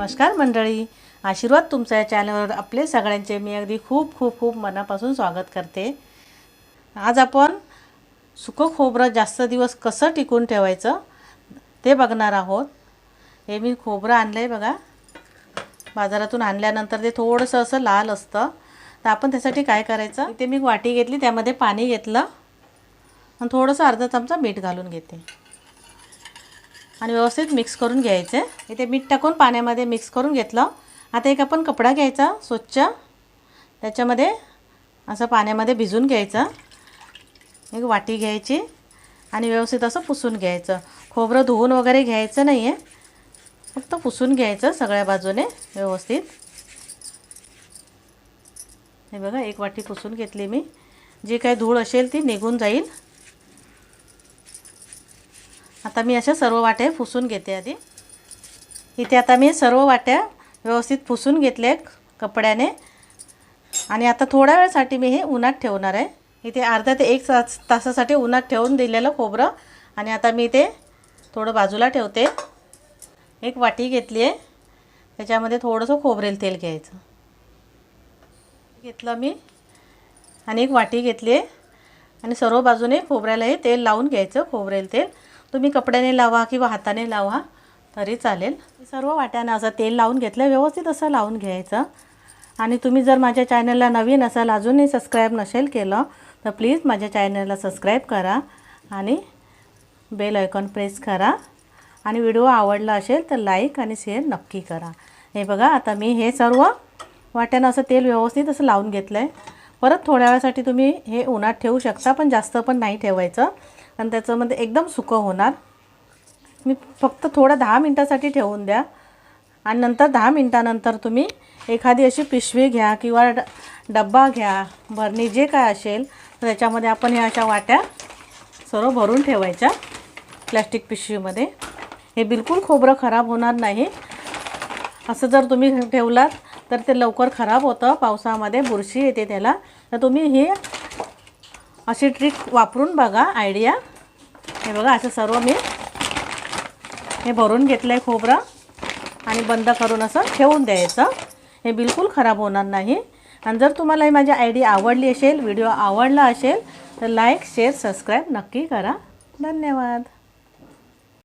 नमस्कार मंडळी. आशीर्वाद तुमचा या चॅनलवर आपले सगळ्यांचे मी अगदी खूप खूप खूप मनापासून स्वागत करते. आज आपण सुकं खोबरं जास्त दिवस कसं टिकून ठेवायचं ते बघणार आहोत. हे मी खोबरं आणलं आहे बघा. बाजारातून आणल्यानंतर ते थोडंसं असं लाल असतं. तर आपण त्यासाठी काय करायचं? ते मी वाटी घेतली त्यामध्ये पाणी घेतलं. आणि थोडंसं अर्धा चमचा मीठ घालून घेते. आणि व्यवस्थित मिक्स करून घ्यायचं. इथे मीठ टाकून पाण्यामध्ये मिक्स करून घेतलं. आता एक आपण कपडा घ्यायचा स्वच्छ. त्याच्यामध्ये असं पाण्यामध्ये भिजून घ्यायचं. एक वाटी घ्यायची आणि व्यवस्थित असं पुसून घ्यायचं. खोबरं धुवून वगैरे घ्यायचं नाही आहे फक्त पुसून घ्यायचं सगळ्या बाजूने व्यवस्थित. हे बघा एक वाटी पुसून घेतली मी. जी काही धूळ असेल ती निघून जाईल. आता मी अशा सर्व वाट्या फुसून घेते आधी. इथे आता मी सर्व वाट्या व्यवस्थित फुसून घेतल्या कपड्याने. आणि आता थोड्या वेळसाठी मी हे उन्हात ठेवणार आहे. इथे अर्धा ते एक तास तासासाठी उन्हात ठेवून दिलेलं खोबरं. आणि आता मी ते थोडं बाजूला ठेवते. एक वाटी घेतली आहे. त्याच्यामध्ये थोडंसं खोबरेल तेल घ्यायचं. घेतलं मी. आणि एक वाटी घेतली आहे. आणि सर्व बाजूने खोबऱ्याला हे तेल लावून घ्यायचं खोबरेल तेल. तुम्ही कपड्याने लावा किंवा हाताने लावा तरी चालेल. सर्व वाट्यानं असं तेल लावून घेतलं व्यवस्थित असं लावून घ्यायचं. आणि तुम्ही जर माझ्या चॅनलला नवीन असाल अजूनही सबस्क्राईब नसेल केलं तर प्लीज माझ्या चॅनलला सबस्क्राईब करा आणि बेल आयकॉन प्रेस करा. आणि व्हिडिओ आवडला असेल तर लाईक आणि शेअर नक्की करा. हे बघा आता मी हे सर्व वाट्यानं असं तेल व्यवस्थित असं लावून घेतलं आहे परत थोड्या वेळासाठी तुम्ही हे उन्हात ठेवू शकता पण जास्त पण नाही ठेवायचं. आणि त्याच्यामध्ये म्हणजे एकदम सुकं होणार. मी फक्त थोडं दहा मिनटासाठी ठेवून द्या. आणि नंतर दहा मिनटानंतर तुम्ही एखादी अशी पिशवी घ्या किंवा ड डब्बा घ्या भरणी जे काय असेल तर त्याच्यामध्ये आपण ह्या अशा वाट्या सर्व भरून ठेवायच्या प्लॅस्टिक पिशवीमध्ये. हे बिलकुल खोबरं खराब होणार नाही. असं जर तुम्ही ठेवलात तर ते लवकर खराब होतं. पावसामध्ये बुरशी येते त्याला. तर तुम्ही हे अशी ट्रिक वापरून बघा आयडिया हे बघा असं सर्व मी हे भरून घेतलं आहे खोबरं आणि बंद करून असं ठेवून द्यायचं. हे बिलकुल खराब होणार नाही. आणि जर तुम्हाला ही माझी आयडी आवडली असेल व्हिडिओ आवडला असेल तर लाईक शेअर सबस्क्राईब नक्की करा. धन्यवाद.